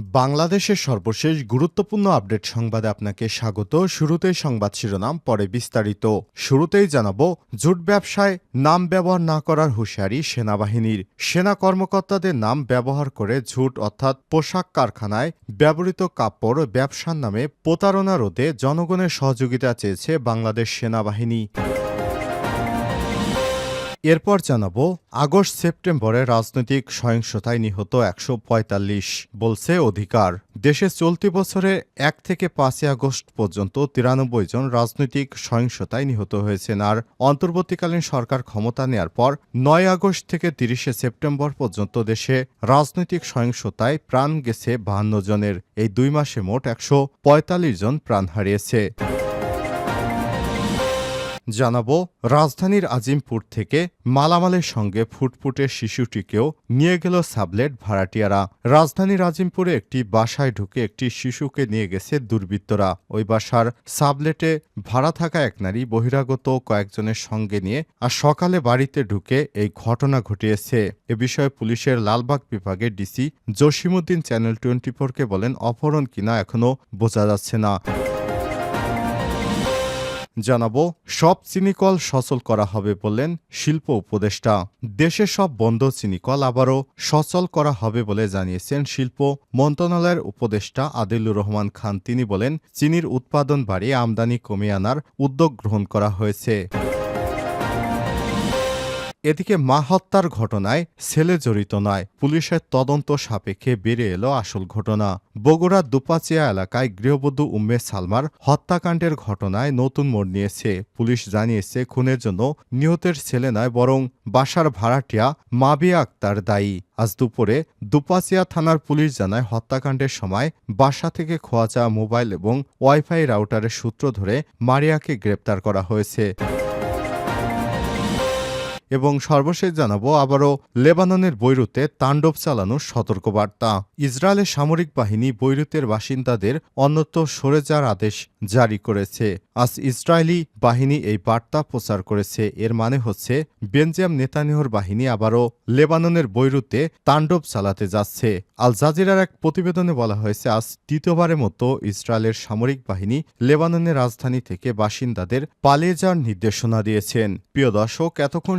বাংলাদেশের সর্বশেষ গুরুত্বপূর্ণ আপডেট সংবাদে আপনাকে স্বাগত। শুরুতেই সংবাদ শিরোনাম, পরে বিস্তারিত। শুরুতেই জানাব, জুট ব্যবসায় নাম ব্যবহার না করার হুঁশিয়ারি সেনাবাহিনীর। সেনা কর্মকর্তাদের নাম ব্যবহার করে ঝুট অর্থাৎ পোশাক কারখানায় ব্যবহৃত কাপড় ব্যবসার নামে প্রতারণা রোধে জনগণের সহযোগিতা চেয়েছে বাংলাদেশ সেনাবাহিনী। এরপর জানাব, আগস্ট সেপ্টেম্বরে রাজনৈতিক সহিংসতায় নিহত একশো পঁয়তাল্লিশ বলছে অধিকার। দেশে চলতি বছরে এক থেকে পাঁচই আগস্ট পর্যন্ত তিরানব্বই জন রাজনৈতিক সহিংসতায় নিহত হয়েছেন আর অন্তর্বর্তীকালীন সরকার ক্ষমতা নেয়ার পর নয় আগস্ট থেকে তিরিশে সেপ্টেম্বর পর্যন্ত দেশে রাজনৈতিক সহিংসতায় প্রাণ গেছে বাহান্ন জনের। এই দুই মাসে মোট একশো পঁয়তাল্লিশ জন প্রাণ হারিয়েছে। জানাব, রাজধানীর আজিমপুর থেকে মালামালের সঙ্গে ফুটফুটে শিশুটিকেও নিয়ে গেল সাবলেট ভাড়াটিয়ারা। রাজধানীর আজিমপুরে একটি বাসায় ঢুকে একটি শিশুকে নিয়ে গেছে দুর্বৃত্তরা। ওই বাসার সাবলেটে ভাড়া থাকা এক নারী বহিরাগত কয়েকজনের সঙ্গে নিয়ে আর সকালে বাড়িতে ঢুকে এই ঘটনা ঘটিয়েছে। এ বিষয়ে পুলিশের লালবাগ বিভাগের ডিসি জসিমুদ্দিন চ্যানেল টোয়েন্টি ফোরকে বলেন, অপহরণ কিনা এখনও বোঝা যাচ্ছে না। জানাব, সব চিনিকল সচল করা হবে বললেন শিল্প উপদেষ্টা। দেশে সব বন্ধ চিনিকল আবারও সচল করা হবে বলে জানিয়েছেন শিল্প মন্ত্রণালয়ের উপদেষ্টা আদিলুর রহমান খান। তিনি বলেন, চিনির উৎপাদন বাড়িয়ে আমদানি কমিয়ে আনার উদ্যোগ গ্রহণ করা হয়েছে। এদিকে মা হত্যার ঘটনায় ছেলে জড়িত নয়। পুলিশের তদন্ত সাপেক্ষে বেড়ে এলো আসল ঘটনা। বগুড়ার দুপাচিয়া এলাকায় গৃহবধূ উম্মে সালমার হত্যাকাণ্ডের ঘটনায় নতুন মোড় নিয়েছে। পুলিশ জানিয়েছে, খুনের জন্য নিহতের ছেলে নয়, বরং বাসার ভাড়াটিয়া মাবিয়া আক্তার দায়ী। আজ দুপুরে দুপাচিয়া থানার পুলিশ জানায়, হত্যাকাণ্ডের সময় বাসা থেকে খোয়া যাওয়া মোবাইল এবং ওয়াইফাই রাউটারের সূত্র ধরে মারিয়াকে গ্রেপ্তার করা হয়েছে। এবং সর্বশেষ জানাব, আবারও লেবাননের বৈরুতে তাণ্ডব চালানোর সতর্কবার্তা। ইসরায়েলের সামরিক বাহিনী বৈরুতের বাসিন্দাদের অন্যত্র সরে যাওয়ার আদেশ জারি করেছে। আজ ইসরায়েলি বাহিনী এই বার্তা প্রচার করেছে। এর মানে হচ্ছে বেনজাম নেতানিহর বাহিনী আবারও লেবাননের বৈরুতে তাণ্ডব চালাতে যাচ্ছে। আল জাজিরার এক প্রতিবেদনে বলা হয়েছে, আজ দ্বিতীয়বারের মতো ইসরায়েলের সামরিক বাহিনী লেবাননের রাজধানী থেকে বাসিন্দাদের পালিয়ে যাওয়ার নির্দেশনা দিয়েছেন। প্রিয় দর্শক, এতক্ষণ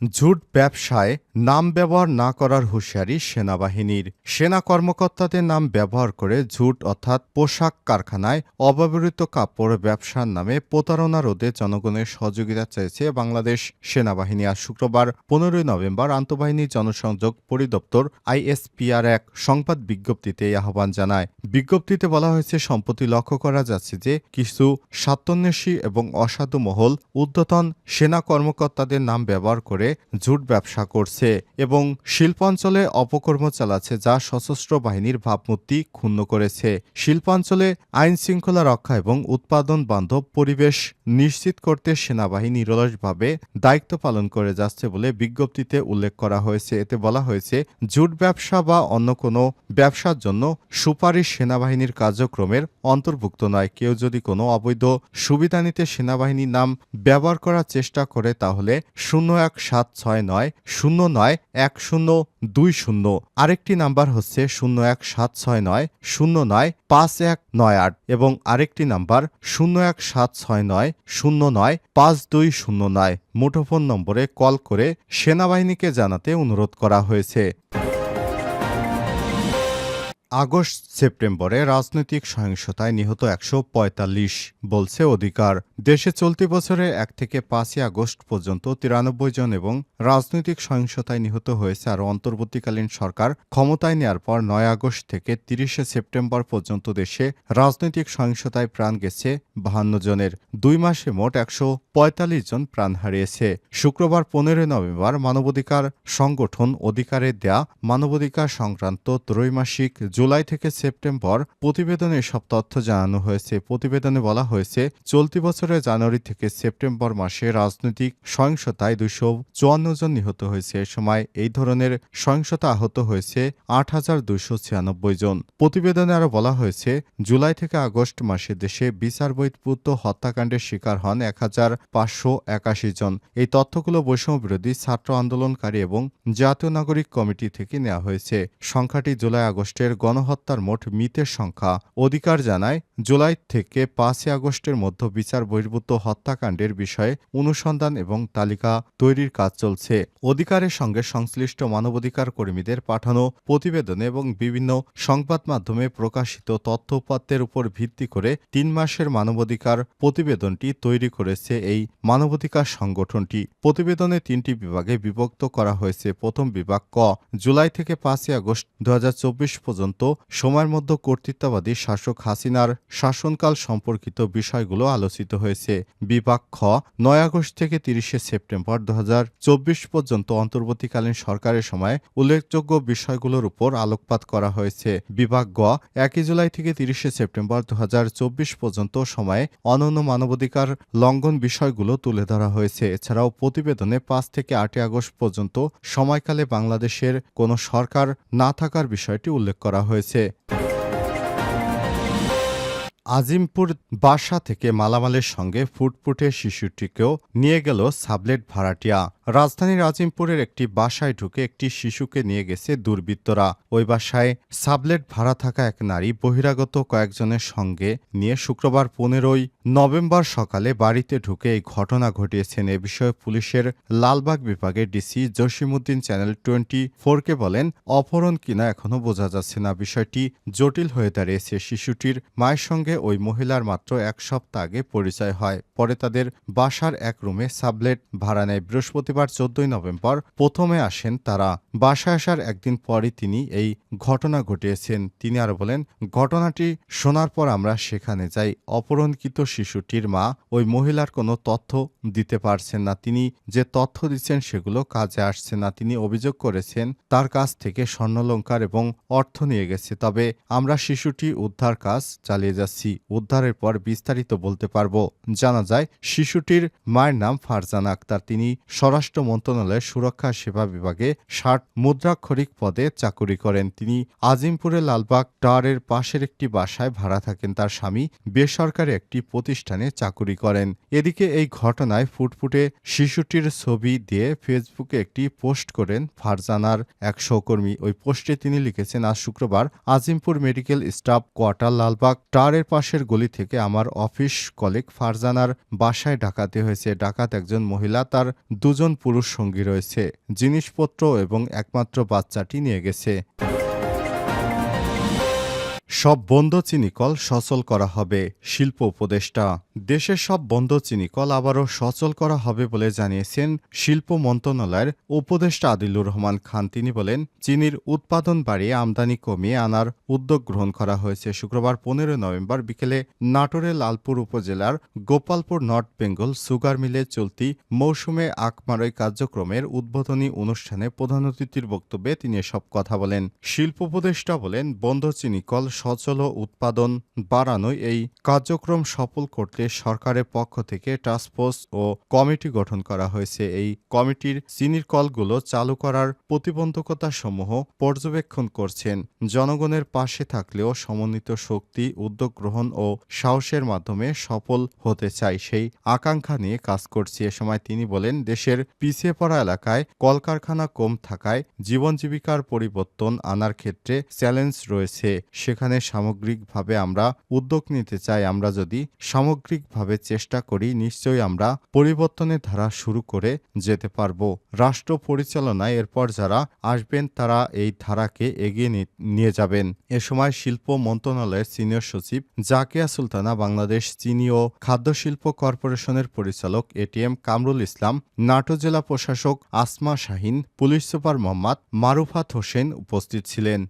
ঝুট ব্যবসায় নাম ব্যবহার না করার হুঁশিয়ারি সেনাবাহিনীর। সেনা কর্মকর্তাদের নাম ব্যবহার করে ঝুট অর্থাৎ পোশাক কারখানায় অব্যবহৃত কাপড় ব্যবসার নামে প্রতারণা রোধে জনগণের সহযোগিতা চেয়েছে বাংলাদেশ সেনাবাহিনী। আজ শুক্রবার, পনেরোই নভেম্বর, আন্তঃবাহিনী জনসংযোগ পরিদপ্তর আইএসপিআর এক সংবাদ বিজ্ঞপ্তিতে এই আহ্বান জানায়। বিজ্ঞপ্তিতে বলা হয়েছে, সম্প্রতি লক্ষ্য করা যাচ্ছে যে কিছু স্বার্থন্বেষী এবং অসাধু মহল ঊর্ধ্বতন সেনা কর্মকর্তাদের নাম ব্যবহার করে ঝুট ব্যবসা করছে এবং শিল্পাঞ্চলে অপকর্ম চালাচ্ছে যা সশস্ত্র বাহিনীর ভাবমূর্তি ক্ষুণ্ণ করেছে। শিল্পাঞ্চলে আইন শৃঙ্খলা রক্ষা এবং উৎপাদন বান্ধব পরিবেশ নিশ্চিত করতে সেনাবাহিনী নিরলসভাবে দায়িত্ব পালন করে যাচ্ছে বলে বিজ্ঞপ্তিতে উল্লেখ করা হয়েছে। এতে বলা হয়েছে, জুট ব্যবসা বা অন্য কোনো ব্যবসার জন্য সুপারিশ সেনাবাহিনীর কার্যক্রমের অন্তর্ভুক্ত নয়। কেউ যদি কোনো অবৈধ সুবিধা নিতে সেনাবাহিনীর নাম ব্যবহার করার চেষ্টা করে, তাহলে শূন্য এক সাত ছয় নয় শূন্য নয় এক শূন্য দুই শূন্য। আরেকটি নাম্বার হচ্ছে শূন্য এক সাত ছয় নয় শূন্য নয় পাঁচ এক নয় আট। এবং আরেকটি নাম্বার শূন্য এক সাত ছয় নয় শূন্য নয় পাঁচ দুই শূন্য নয়। মুঠোফোন নম্বরে কল করে সেনাবাহিনীকে জানাতে অনুরোধ করা হয়েছে। আগস্ট সেপ্টেম্বরে রাজনৈতিক সহিংসতায় নিহত একশো পঁয়তাল্লিশ বলছে অধিকার। দেশে চলতি বছরে এক থেকে পাঁচই আগস্ট পর্যন্ত তিরানব্বই জন এবং রাজনৈতিক সহিংসতায় নিহত হয়েছে আর অন্তর্বর্তীকালীন সরকার। ক্ষমতায় নেয়ার পর নয় আগস্ট থেকে তিরিশে সেপ্টেম্বর পর্যন্ত দেশে রাজনৈতিক সহিংসতায় প্রাণ গেছে বাহান্ন জনের। দুই মাসে মোট একশো পঁয়তাল্লিশ জন প্রাণ হারিয়েছে। শুক্রবার পনেরোই নভেম্বর মানবাধিকার সংগঠন অধিকারে দেয়া মানবাধিকার সংক্রান্ত ত্রৈমাসিক জুলাই থেকে সেপ্টেম্বর প্রতিবেদনে এসব তথ্য জানানো হয়েছে। প্রতিবেদনে বলা হয়েছে, চলতি বছরের জানুয়ারি থেকে সেপ্টেম্বর মাসে রাজনৈতিক সহিংসতায় দুশো চুয়ান্ন জন নিহত হয়েছে। এ সময় এই ধরনের সহিংসতা আহত হয়েছে আট হাজার দুইশো ছিয়ানব্বই জন। প্রতিবেদনে আরও বলা হয়েছে, জুলাই থেকে আগস্ট মাসে দেশে বিচার বহির্ভূত হত্যাকাণ্ডের শিকার হন এক হাজার পাঁচশো একাশি জন। এই তথ্যগুলো বৈষম্য বিরোধী, ছাত্র আন্দোলনকারী এবং জাতীয় নাগরিক কমিটি থেকে নেওয়া হয়েছে। সংখ্যাটি জুলাই আগস্টের গণহত্যার মোট মৃতের সংখ্যা অধিকার জানায় জুলাই থেকে পাঁচই আগস্টের মধ্যে বিচার বহির্ভূত হত্যাকাণ্ডের বিষয়ে অনুসন্ধান এবং তালিকা তৈরির কাজ চলছে। অধিকারের সঙ্গে সংশ্লিষ্ট মানবাধিকার কর্মীদের পাঠানো প্রতিবেদনে এবং বিভিন্ন সংবাদ মাধ্যমে প্রকাশিত তথ্য উপাত্তের উপর ভিত্তি করে তিন মাসের মানবাধিকার প্রতিবেদনটি তৈরি করেছে এই মানবাধিকার সংগঠনটি। প্রতিবেদনে তিনটি বিভাগে বিভক্ত করা হয়েছে। প্রথম বিভাগ ক। জুলাই থেকে পাঁচই আগস্ট দু হাজার চব্বিশ পর্যন্ত সময়ের মধ্যে কর্তৃত্ববাদী শাসক হাসিনার শাসনকাল সম্পর্কিত বিষয়গুলো আলোচিত হয়েছে। বিভাগ খ, নয় আগস্ট থেকে তিরিশে সেপ্টেম্বর দু হাজার চব্বিশ পর্যন্ত অন্তর্বর্তীকালীন সরকারের সময় উল্লেখযোগ্য বিষয়গুলোর উপর আলোকপাত করা হয়েছে। বিভাগ গ, একই জুলাই থেকে তিরিশে সেপ্টেম্বর দু হাজার চব্বিশ পর্যন্ত সময়ে অনন্য মানবাধিকার লঙ্ঘন বিষয়গুলো তুলে ধরা হয়েছে। এছাড়াও প্রতিবেদনে পাঁচ থেকে আটই আগস্ট পর্যন্ত সময়কালে বাংলাদেশের কোনো সরকার না থাকার বিষয়টি উল্লেখ করা হয়েছে। আজিমপুর বাসা থেকে মালামালের সঙ্গে ফুটফুটে শিশুটিকেও নিয়ে গেল সাবলেট ভাড়াটিয়া। রাজধানীর আজিমপুরের একটি বাসায় ঢুকে একটি শিশুকে নিয়ে গেছে দুর্বৃত্তরা। ওই বাসায় সাবলেট ভাড়া থাকা এক নারী বহিরাগত কয়েকজনের সঙ্গে নিয়ে শুক্রবার পনেরোই নভেম্বর সকালে বাড়িতে ঢুকে এই ঘটনা ঘটিয়েছেন। এ বিষয়ে পুলিশের লালবাগ বিভাগের ডিসি জসিমুদ্দিন চ্যানেল টোয়েন্টি ফোরকে বলেন, অপহরণ কিনা এখনও বোঝা যাচ্ছে না। বিষয়টি জটিল হয়ে দাঁড়িয়েছে। শিশুটির মায়ের সঙ্গে ওই মহিলার মাত্র এক সপ্তাহ আগে পরিচয় হয়। পরে তাদের বাসার এক রুমে সাবলেট ভাড়া নেয়। বৃহস্পতিবার চোদ্দই নভেম্বর প্রথমে আসেন তারা। বাসায় আসার একদিন পরই তিনি এই ঘটনা ঘটিয়েছেন। তিনি আরও বলেন, ঘটনাটি শোনার পর আমরা সেখানে যাই। অপহরণকৃত শিশুটির মা ওই মহিলার কোনো তথ্য দিতে পারছেন না। তিনি যে তথ্য দিচ্ছেন সেগুলো কাজে আসছে না। তিনি অভিযোগ করেছেন, তার কাছ থেকে স্বর্ণলঙ্কার এবং অর্থ নিয়ে গেছে। তবে আমরা শিশুটি উদ্ধার কাজ চালিয়ে যাচ্ছি। উদ্ধারের পর বিস্তারিত বলতে পারব। জানা যায়, শিশুটির মায়ের নাম ফারজানা আক্তার। তিনি স্বরাষ্ট্র মন্ত্রণালয়ের সুরক্ষা সেবা বিভাগে ষাট মুদ্রাক্ষরিক পদে চাকুরি করেন তিনি। আজিমপুরের লালবাগ টাওয়ারের পাশের একটি বাসায় ভাড়া থাকেন তার স্বামী। বেসরকারি একটি প্রতিষ্ঠানে চাকুরি করেন। এদিকে এই ঘটনায় ফুটফুটে শিশুটির ছবি দিয়ে ফেসবুকে একটি পোস্ট করেন ফারজানার এক সহকর্মী। ওই পোস্টে তিনি লিখেছেন, আজ শুক্রবার Azimpur medical staff quarter Lalbagh টাওয়ারের পাশের গলি থেকে আমার অফিস কলিগ ফারজানার বাসায় ডাকাতি হয়েছে। ডাকাত একজন মহিলা, তার দুজন পুরুষ সঙ্গী রয়েছে। জিনিসপত্র এবং একমাত্র বাচ্চাটি নিয়ে গেছে। সব বন্ধ চিনিকল সচল করা হবে, শিল্প উপদেষ্টা। দেশের সব বন্ধ চিনিকল আবারও সচল করা হবে বলে জানিয়েছেন শিল্প মন্ত্রণালয়ের উপদেষ্টা আদিলুর রহমান খান। তিনি বলেন, চিনির উৎপাদন বাড়িয়ে আমদানি কমিয়ে আনার উদ্যোগ গ্রহণ করা হয়েছে শুক্রবার পনেরো নভেম্বর বিকেলে নাটোরের লালপুর উপজেলার গোপালপুর নর্থ বেঙ্গল সুগার মিলে চলতি মৌসুমে আখমারই কার্যক্রমের উদ্বোধনী অনুষ্ঠানে প্রধান অতিথির বক্তব্যে তিনি এসব কথা বলেন। শিল্প উপদেষ্টা বলেন, বন্ধ চিনিকল সচল উৎপাদন বাড়ানোই এই কার্যক্রম সফল করতে সরকারের পক্ষ থেকে টাস্কফোর্স ও কমিটি গঠন করা হয়েছে। এই কমিটির চিনির কলগুলো চালু করার প্রতিবন্ধকতা সমূহ পর্যবেক্ষণ করছেন। জনগণের পাশে থাকলেও সমন্বিত শক্তি, উদ্যোগ গ্রহণ ও সাহসের মাধ্যমে সফল হতে চাই সেই আকাঙ্ক্ষা নিয়ে কাজ করছি। এ সময় তিনি বলেন, দেশের পিছিয়ে পড়া এলাকায় কলকারখানা কম থাকায় জীবন জীবিকার পরিবর্তন আনার ক্ষেত্রে চ্যালেঞ্জ রয়েছে। সেখানে এখানে সামগ্রিকভাবে আমরা উদ্যোগ নিতে চাই। আমরা যদি সামগ্রিকভাবে চেষ্টা করি, নিশ্চয়ই আমরা পরিবর্তনের ধারা শুরু করে যেতে পারব। রাষ্ট্র পরিচালনায় এরপর যারা আসবেন, তারা এই ধারাকে এগিয়ে নিয়ে যাবেন। এ সময় শিল্প মন্ত্রণালয়ের সিনিয়র সচিব জাকিয়া সুলতানা, বাংলাদেশ চিনি ও খাদ্য শিল্প কর্পোরেশনের পরিচালক এটিএম কামরুল ইসলাম নাটো জেলা প্রশাসক আসমা শাহিন, পুলিশ সুপার মোহাম্মদ মারুফাত হোসেন উপস্থিত ছিলেন।